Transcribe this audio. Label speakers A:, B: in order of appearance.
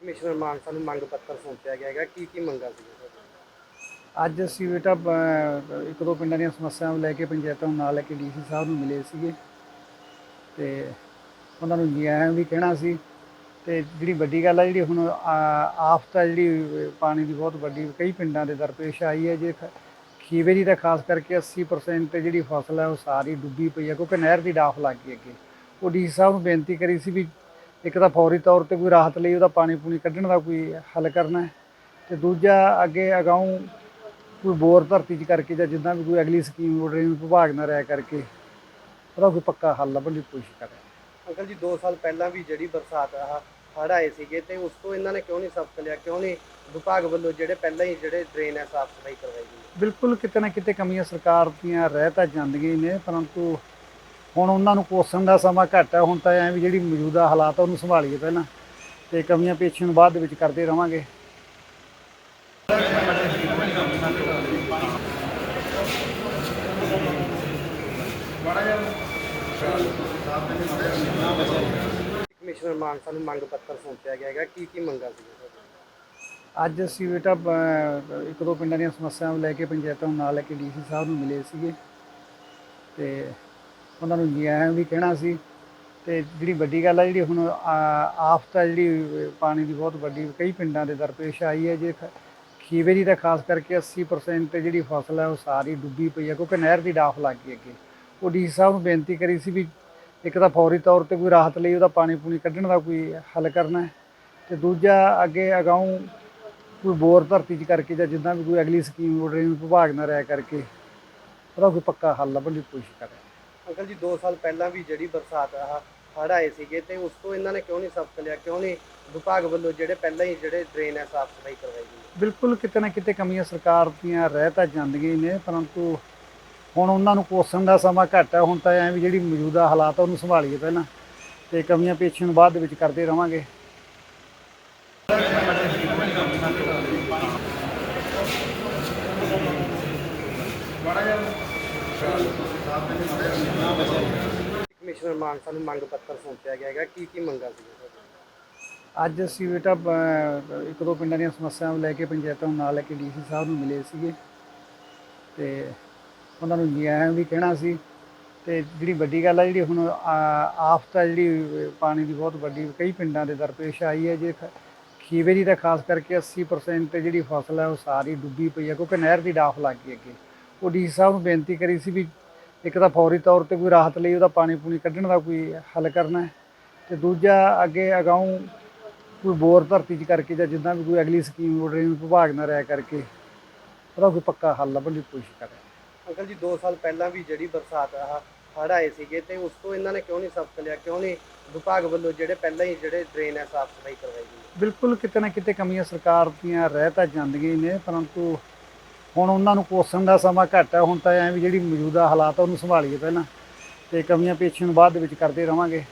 A: Commissioner Mansa ਨੂੰ ਮੰਗ ਪੱਤਰ ਸੌਂਪਿਆ ਗਿਆ ਹੈਗਾ। ਕੀ ਕੀ ਮੰਗਾ ਸੀ?
B: ਅੱਜ ਅਸੀਂ ਬੇਟਾ ਇੱਕ ਦੋ ਪਿੰਡਾਂ ਦੀਆਂ ਸਮੱਸਿਆਵਾਂ ਨੂੰ ਲੈ ਕੇ ਪੰਚਾਇਤਾਂ ਨੂੰ ਨਾਲ ਲੈ ਕੇ ਡੀਸੀ ਸਾਹਿਬ ਨੂੰ ਮਿਲੇ ਸੀਗੇ। ਤੇ ਉਹਨਾਂ ਨੂੰ ਜੀ ਆਇਆਂ ਵੀ ਕਹਿਣਾ ਸੀ। ਤੇ ਜਿਹੜੀ ਵੱਡੀ ਗੱਲ ਆ, ਜਿਹੜੀ ਹੁਣ ਆਫਤ ਆ, ਜਿਹੜੀ ਪਾਣੀ ਦੀ ਬਹੁਤ ਵੱਡੀ, ਕਈ ਪਿੰਡਾਂ ਦੇ ਦਰਪੇਸ਼ ਆਈ ਹੈ। ਜੇ ਖੀਵੇ ਦੀ ਤਾਂ ਖਾਸ ਕਰਕੇ 80% ਜਿਹੜੀ ਫਸਲ ਹੈ ਉਹ ਸਾਰੀ ਡੁੱਬੀ ਪਈ ਹੈ ਕਿਉਂਕਿ ਨਹਿਰ ਦੀ ਡਾਫ ਲੱਗ ਗਈ ਅੱਗੇ। ਉਹ ਡੀਸੀ ਸਾਹਿਬ ਨੂੰ ਬੇਨਤੀ ਕਰੀ ਸੀ ਵੀ ਇੱਕ ਤਾਂ ਫੌਰੀ ਤੌਰ ਤੇ ਕੋਈ ਰਾਹਤ ਲਈ ਉਹਦਾ ਪਾਣੀ ਪੂਣੀ ਕੱਢਣ ਦਾ ਕੋਈ ਹੱਲ ਕਰਨਾ ਹੈ ਤੇ ਦੂਜਾ ਅੱਗੇ ਅਗਾਊਂ ਕੋਈ ਬੋਰ ਧਰਤੀ 'ਚ ਕਰਕੇ ਜਾਂ ਜਿੱਦਾਂ ਵੀ ਕੋਈ ਅਗਲੀ ਸਕੀਮ ਡਰੇਨ ਵਿਭਾਗ ਨਾਲ ਰਾਇ ਕਰਕੇ ਉਹਦਾ ਕੋਈ ਪੱਕਾ ਹੱਲ ਲੱਭਣ ਦੀ ਕੋਸ਼ਿਸ਼ ਕਰ
A: ਅੰਕਲ ਜੀ 2 ਸਾਲ ਪਹਿਲਾਂ ਵੀ ਜਿਹੜੀ ਬਰਸਾਤ ਆ ਹੜ੍ਹ ਆਏ ਸੀਗੇ ਤੇ ਉਸ ਤੋਂ ਇਹਨਾਂ ਨੇ ਕਿਉਂ ਨਹੀਂ ਸਬਕ ਲਿਆ? ਕਿਉਂ ਨਹੀਂ ਵਿਭਾਗ ਵੱਲੋਂ ਜਿਹੜੇ ਪਹਿਲਾਂ ਹੀ ਜਿਹੜੇ ਡਰੇਨ ਹੈ ਸਾਫ਼ ਸਫ਼ਾਈ ਕਰਵਾਈ ਗਈ?
B: ਬਿਲਕੁਲ ਕਿਤੇ ਨਾ ਕਿਤੇ ਕਮੀਆਂ ਸਰਕਾਰ ਦੀਆਂ ਰਹਿ ਤਾਂ ਜਾਂਦੀਆਂ ਹੀ ਨੇ ਪਰੰਤੂ ਹੁਣ ਉਹਨਾਂ ਨੂੰ ਕੋਸਣ ਦਾ ਸਮਾਂ ਘੱਟ ਹੈ ਹੁਣ ਤਾਂ ਐਂ ਵੀ ਜਿਹੜੀ ਮੌਜੂਦਾ ਹਾਲਾਤ ਆ ਉਹਨੂੰ ਸੰਭਾਲੀਏ ਪਹਿਲਾਂ ਤੇ ਕਮੀਆਂ ਪੇਸ਼ੀਆਂ ਨੂੰ ਬਾਅਦ ਦੇ ਵਿੱਚ ਕਰਦੇ ਰਵਾਂਗੇ।
A: ਕਮਿਸ਼ਨਰ ਮਾਨਸਾ ਨੂੰ ਮੰਗ ਪੱਤਰ ਸੌਂਪਿਆ ਗਿਆ ਹੈਗਾ ਕੀ ਕੀ ਮੰਗਾ ਸੀ?
B: ਅੱਜ ਅਸੀਂ ਬੇਟਾ ਇੱਕ ਦੋ ਪਿੰਡਾਂ ਦੀਆਂ ਸਮੱਸਿਆਵਾਂ ਲੈ ਕੇ ਪੰਚਾਇਤਾਂ ਨੂੰ ਨਾਲ ਲੈ ਕੇ ਡੀਸੀ ਸਾਹਿਬ ਨੂੰ ਮਿਲੇ ਸੀਗੇ ਤੇ ਉਹਨਾਂ ਨੂੰ ਜੀ ਆਇਆਂ ਵੀ ਕਹਿਣਾ ਸੀ ਤੇ ਜਿਹੜੀ ਵੱਡੀ ਗੱਲ ਆ ਜਿਹੜੀ ਹੁਣ ਆਫਤ ਆ ਜਿਹੜੀ, ਪਾਣੀ ਦੀ ਬਹੁਤ ਵੱਡੀ, ਕਈ ਪਿੰਡਾਂ ਦੇ ਦਰਪੇਸ਼ ਆਈ ਹੈ ਜੇ ਖੀਵੇ ਦੀ ਤਾਂ ਖਾਸ ਕਰਕੇ 80% ਜਿਹੜੀ ਫਸਲ ਹੈ ਉਹ ਸਾਰੀ ਡੁੱਬੀ ਪਈ ਹੈ ਕਿਉਂਕਿ ਨਹਿਰ ਦੀ ਡਾਫ ਲੱਗ ਗਈ ਅੱਗੇ। ਉਹ ਡੀਸੀ ਸਾਹਿਬ ਨੂੰ ਬੇਨਤੀ ਕਰੀ ਸੀ ਵੀ ਇੱਕ ਤਾਂ ਫੌਰੀ ਤੌਰ ਤੇ ਕੋਈ ਰਾਹਤ ਲਈ ਉਹਦਾ ਪਾਣੀ ਪੂਣੀ ਕੱਢਣ ਦਾ ਕੋਈ ਹੱਲ ਕਰਨਾ ਹੈ ਤੇ ਦੂਜਾ ਅੱਗੇ ਅਗਾਉਂ ਕੋਈ ਬੋਰ ਧਰਤੀ 'ਚ ਕਰਕੇ ਜਾਂ ਜਿੱਦਾਂ ਵੀ ਕੋਈ ਅਗਲੀ ਸਕੀਮ ਡਰੇਨ ਵਿਭਾਗ ਨਾਲ ਰਾਇ ਕਰਕੇ ਉਹਦਾ ਕੋਈ ਪੱਕਾ ਹੱਲ ਲੱਭਣ ਦੀ ਕੋਸ਼ਿਸ਼ ਕਰੇ
A: ਅੰਕਲ ਜੀ 2 ਸਾਲ ਪਹਿਲਾਂ ਵੀ ਜਿਹੜੀ ਬਰਸਾਤ ਆ ਹੜ੍ਹ ਆਏ ਸੀਗੇ ਤੇ ਉਸ ਤੋਂ ਇਹਨਾਂ ਨੇ ਕਿਉਂ ਨਹੀਂ ਸਬਕ ਲਿਆ? ਕਿਉਂ ਨਹੀਂ ਵਿਭਾਗ ਵੱਲੋਂ ਜਿਹੜੇ ਪਹਿਲਾਂ ਹੀ ਜਿਹੜੇ ਡਰੇਨ ਹੈ ਸਾਫ਼ ਸਫ਼ਾਈ ਕਰਵਾਈ ਗਈ?
B: ਬਿਲਕੁਲ ਕਿਤੇ ਨਾ ਕਿਤੇ ਕਮੀਆਂ ਸਰਕਾਰ ਦੀਆਂ ਰਹਿ ਤਾਂ ਜਾਂਦੀਆਂ ਹੀ ਨੇ ਪਰੰਤੂ ਹੁਣ ਉਹਨਾਂ ਨੂੰ ਕੋਸਣ ਦਾ ਸਮਾਂ ਘੱਟ ਹੈ ਹੁਣ ਤਾਂ ਐਂ ਵੀ ਜਿਹੜੀ ਮੌਜੂਦਾ ਹਾਲਾਤ ਆ ਉਹਨੂੰ ਸੰਭਾਲੀਏ ਪਹਿਲਾਂ ਤੇ ਕਮੀਆਂ ਪੇਸ਼ੀਆਂ ਨੂੰ ਬਾਅਦ ਦੇ ਵਿੱਚ ਕਰਦੇ ਰਵਾਂਗੇ।
A: ਅੰਕਲ ਜੀ ਕਮਿਸ਼ਨਰ ਮਾਨਸਾ ਨੂੰ ਮੰਗ ਪੱਤਰ ਸੌਂਪਿਆ ਗਿਆ ਹੈਗਾ। ਕੀ ਕੀ ਮੰਗਾਂ ਸੀ?
B: ਅੱਜ ਅਸੀਂ ਬੇਟਾ ਅਹ, ਇੱਕ ਦੋ ਪਿੰਡਾਂ ਦੀਆਂ ਸਮੱਸਿਆਵਾਂ ਨੂੰ ਲੈ ਕੇ ਪੰਚਾਇਤਾਂ ਨੂੰ ਨਾਲ ਲੈ ਕੇ ਡੀਸੀ ਸਾਹਿਬ ਨੂੰ ਮਿਲੇ ਸੀਗੇ। ਤੇ ਉਹਨਾਂ ਨੂੰ ਜੀ ਆਇਆਂ ਵੀ ਕਹਿਣਾ ਸੀ। ਤੇ ਜਿਹੜੀ ਵੱਡੀ ਗੱਲ ਆ ਜਿਹੜੀ ਹੁਣ ਆ- ਆਫਤ ਆ ਜਿਹੜੀ ਅਹ, ਪਾਣੀ ਦੀ ਬਹੁਤ ਵੱਡੀ ਕਈ ਪਿੰਡਾਂ ਦੇ ਦਰਪੇਸ਼ ਆਈ ਹੈ। ਜੇ ਖ- ਖੀਵੇ ਦੀ ਤਾਂ ਖਾਸ ਕਰਕੇ 80% ਜਿਹੜੀ ਫਸਲ ਹੈ ਉਹ ਸਾਰੀ ਡੁੱਬੀ ਪਈ ਹੈ ਕਿਉਂਕਿ ਨਹਿਰ ਦੀ ਡਾਫ ਲੱਗ ਗਈ ਅੱਗੇ। ਉਹ ਡੀਸੀ ਸਾਹਿਬ ਨੂੰ ਬੇਨਤੀ ਕਰੀ ਸੀ ਵੀ ਇੱਕ ਤਾਂ ਫੌਰੀ ਤੌਰ ਤੇ ਕੋਈ ਰਾਹਤ ਲਈ ਉਹਦਾ ਪਾਣੀ ਪੂਣੀ ਕੱਢਣ ਦਾ ਕੋਈ ਹੱਲ ਕਰਨਾ ਹੈ ਤੇ ਦੂਜਾ ਅੱਗੇ ਅਗਾਊਂ ਕੋਈ ਬੋਰ ਧਰਤੀ 'ਚ ਕਰਕੇ ਜਾਂ ਜਿੱਦਾਂ ਵੀ ਕੋਈ ਅਗਲੀ ਸਕੀਮ ਡਰੇਨ ਵਿਭਾਗ ਨਾਲ ਰਾਇ ਕਰਕੇ ਉਹਦਾ ਕੋਈ ਪੱਕਾ ਹੱਲ ਲੱਭਣ ਦੀ ਕੋਸ਼ਿਸ਼ ਕਰ
A: ਅੰਕਲ ਜੀ 2 ਸਾਲ ਪਹਿਲਾਂ ਵੀ ਜਿਹੜੀ ਬਰਸਾਤ ਆ ਹੜ੍ਹ ਆਏ ਸੀਗੇ ਤੇ ਉਸ ਤੋਂ ਇਹਨਾਂ ਨੇ ਕਿਉਂ ਨਹੀਂ ਸਬਕ ਲਿਆ? ਕਿਉਂ ਨਹੀਂ ਵਿਭਾਗ ਵੱਲੋਂ ਜਿਹੜੇ ਪਹਿਲਾਂ ਹੀ ਜਿਹੜੇ ਡਰੇਨ ਹੈ ਸਾਫ਼ ਸਫ਼ਾਈ ਕਰਵਾਈ ਗਈ?
B: ਬਿਲਕੁਲ ਕਿਤੇ ਨਾ ਕਿਤੇ ਕਮੀਆਂ ਸਰਕਾਰ ਦੀਆਂ ਰਹਿ ਤਾਂ ਜਾਂਦੀਆਂ ਨੇ ਪਰੰਤੂ ਹੁਣ ਉਹਨਾਂ ਨੂੰ ਕੋਸਣ ਦਾ ਸਮਾਂ ਘੱਟ ਹੈ ਹੁਣ ਤਾਂ ਐਂ ਵੀ ਜਿਹੜੀ ਮੌਜੂਦਾ ਹਾਲਾਤ ਆ, ਉਹਨੂੰ ਸੰਭਾਲੀਏ ਪਹਿਲਾਂ ਤੇ ਕਮੀਆਂ ਪੇਸ਼ੀਆਂ ਨੂੰ ਬਾਅਦ ਦੇ ਵਿੱਚ ਕਰਦੇ ਰਵਾਂਗੇ।